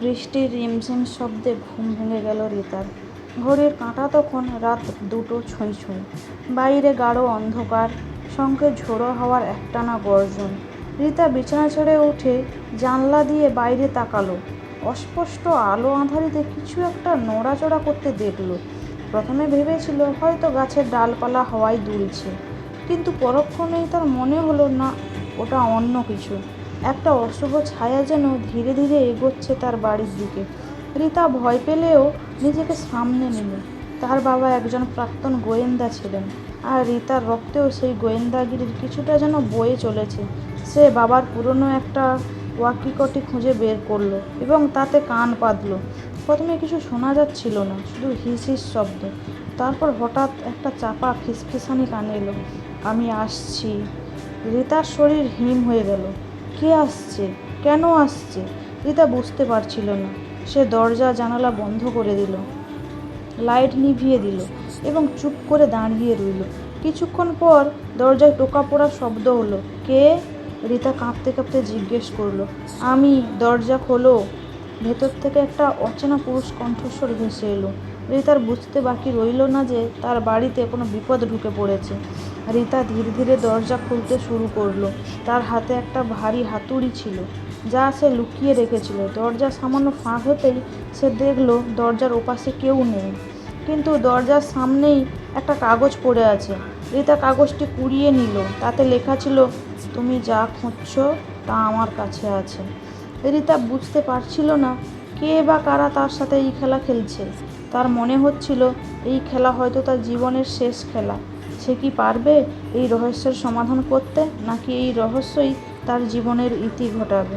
বৃষ্টির রিমঝিম শব্দে ঘুম ভেঙে গেল রিতার। ঘড়ির কাঁটা তখন রাত দুটো ছুঁই ছুঁই। বাইরে গাঢ় অন্ধকার সঙ্গে ঝোড়ো হাওয়ার একটানা গর্জন। রিতা বিছানা ছেড়ে উঠে জানলা দিয়ে বাইরে তাকালো। অস্পষ্ট আলো আঁধারিতে কিছু একটা নড়াচড়া করতে দেখল। প্রথমে ভেবেছিল হয়তো গাছের ডালপালা হাওয়ায় দুলছে। কিন্তু পরক্ষণেই তার মনে হলো, না, ওটা অন্য কিছু। একটা অশুভ ছায়া যেন ধীরে ধীরে এগোচ্ছে তার বাড়ির দিকে। রীতা ভয় পেলেও নিজেকে সামনে নিল। তার বাবা একজন প্রাক্তন গোয়েন্দা ছিলেন, আর রীতার রক্তেও সেই গোয়েন্দাগিরির কিছুটা যেন বয়ে চলেছে। সে বাবার পুরনো একটা ওয়াকিকটি খুঁজে বের করল এবং তাতে কান পাতলো। প্রথমে কিছু শোনা যাচ্ছিল না, শুধু হিস হিস শব্দ। তারপর হঠাৎ একটা চাপা ফিসফিসানি কানে এলো। আমি আসছি। রিতার শরীর হিম হয়ে গেল। কে আসছে? কেন আসছে? রিতা বুঝতে পারছিল না। সে দরজা জানালা বন্ধ করে দিল। লাইট নিভিয়ে দিল এবং চুপ করে দাঁড়িয়ে রইল। কিছুক্ষণ পর দরজায় টোকা পড়ার শব্দ হলো। কে? রিতা কাঁপতে কাঁপতে জিজ্ঞেস করল। আমি দরজা খোলো। ভেতর থেকে একটা অচেনা পুরুষ কণ্ঠস্বর ভেসে এলো। রিতার বুঝতে বাকি রইল না যে তার বাড়িতে কোনো বিপদ ঢুকে পড়েছে। রিতা ধীরে ধীরে দরজা খুলতে শুরু করল। তার হাতে একটা ভারী হাতুড়ি ছিল, যা সে লুকিয়ে রেখেছিল। দরজা সামান্য ফাঁক হতেই সে দেখল দরজার ওপাশে কেউ নেই। কিন্তু দরজার সামনেই একটা কাগজ পড়ে আছে। রিতা কাগজটি কুড়িয়ে নিল। তাতে লেখা ছিল, তুমি যা খুঁজছো তা আমার কাছে আছে। রিতা বুঝতে পারছিল না কে বা কারা তার সাথে এই খেলা খেলছে। তার মনে হচ্ছিল, এই খেলা হয়তো তার জীবনের শেষ খেলা। সে কি পারবে এই রহস্যের সমাধান করতে? নাকি এই রহস্যই তার জীবনের ইতি ঘটাবে?